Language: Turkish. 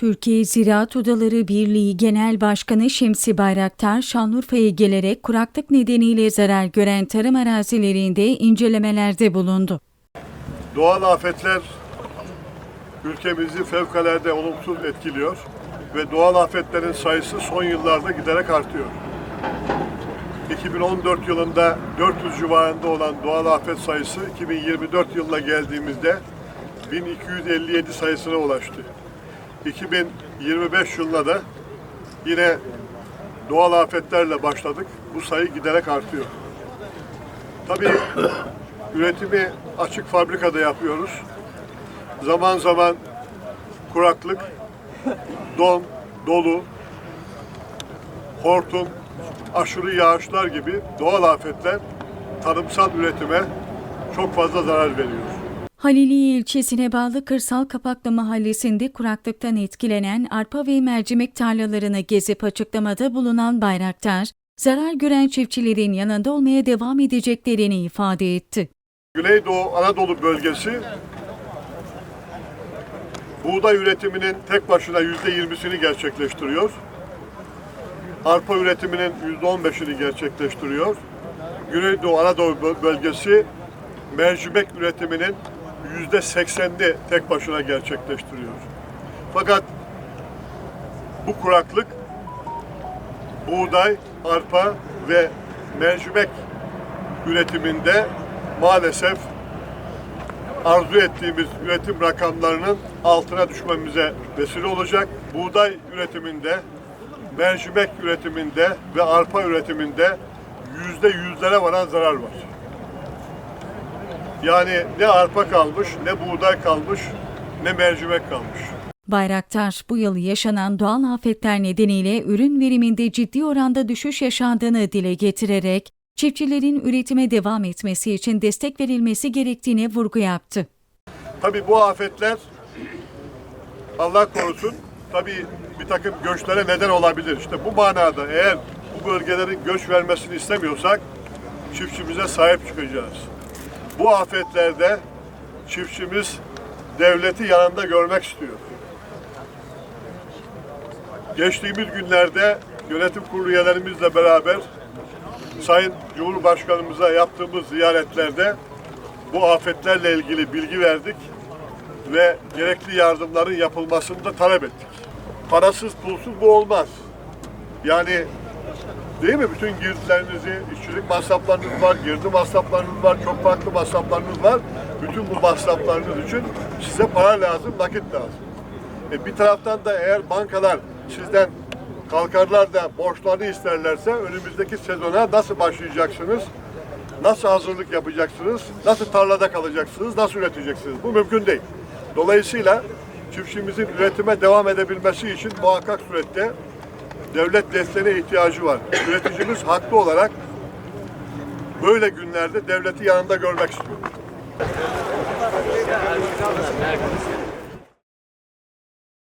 Türkiye Ziraat Odaları Birliği Genel Başkanı Şemsi Bayraktar, Şanlıurfa'ya gelerek kuraklık nedeniyle zarar gören tarım arazilerinde incelemelerde bulundu. Doğal afetler ülkemizi fevkalade olumsuz etkiliyor ve doğal afetlerin sayısı son yıllarda giderek artıyor. 2014 yılında 400 civarında olan doğal afet sayısı 2024 yılına geldiğimizde 1257 sayısına ulaştı. 2025 yılına da yine doğal afetlerle başladık. Bu sayı giderek artıyor. Tabii üretimi açık fabrikada yapıyoruz. Zaman zaman kuraklık, don, dolu, hortum, aşırı yağışlar gibi doğal afetler tarımsal üretime çok fazla zarar veriyor. Haliliye ilçesine bağlı Kırsal Kapaklı Mahallesi'nde kuraklıktan etkilenen arpa ve mercimek tarlalarını gezip açıklamada bulunan Bayraktar, zarar gören çiftçilerin yanında olmaya devam edeceklerini ifade etti. Güneydoğu Anadolu bölgesi buğday üretiminin tek başına yüzde yirmisini gerçekleştiriyor. Arpa üretiminin yüzde on beşini gerçekleştiriyor. Güneydoğu Anadolu böl- bölgesi mercimek üretiminin yüzde seksenini tek başına gerçekleştiriyor. Fakat bu kuraklık buğday, arpa ve mercimek üretiminde maalesef arzu ettiğimiz üretim rakamlarının altına düşmemize vesile olacak. Buğday üretiminde, mercimek üretiminde ve arpa üretiminde yüzde yüzlere varan zarar var. Yani ne arpa kalmış, ne buğday kalmış, ne mercimek kalmış. Bayraktar, bu yıl yaşanan doğal afetler nedeniyle ürün veriminde ciddi oranda düşüş yaşandığını dile getirerek, çiftçilerin üretime devam etmesi için destek verilmesi gerektiğine vurgu yaptı. Tabii bu afetler Allah korusun tabii bir takım göçlere neden olabilir. İşte bu manada eğer bu bölgelerin göç vermesini istemiyorsak çiftçimize sahip çıkacağız. Bu afetlerde çiftçimiz devleti yanında görmek istiyor. Geçtiğimiz günlerde yönetim kurulu üyelerimizle beraber Sayın Cumhurbaşkanımıza yaptığımız ziyaretlerde bu afetlerle ilgili bilgi verdik ve gerekli yardımların yapılmasını da talep ettik. Parasız pulsuz bu olmaz. Yani değil mi? Bütün girdilerinizi, işçilik masraflarınız var, girdi masraflarınız var, çok farklı masraflarınız var. Bütün bu masraflarınız için size para lazım, nakit lazım. E bir taraftan da eğer bankalar sizden kalkarlar da borçlarını isterlerse önümüzdeki sezona nasıl başlayacaksınız? Nasıl hazırlık yapacaksınız? Nasıl tarlada kalacaksınız? Nasıl üreteceksiniz? Bu mümkün değil. Dolayısıyla çiftçimizin üretime devam edebilmesi için muhakkak surette devlet desteğine ihtiyacı var. Üreticimiz haklı olarak böyle günlerde devleti yanında görmek istiyor.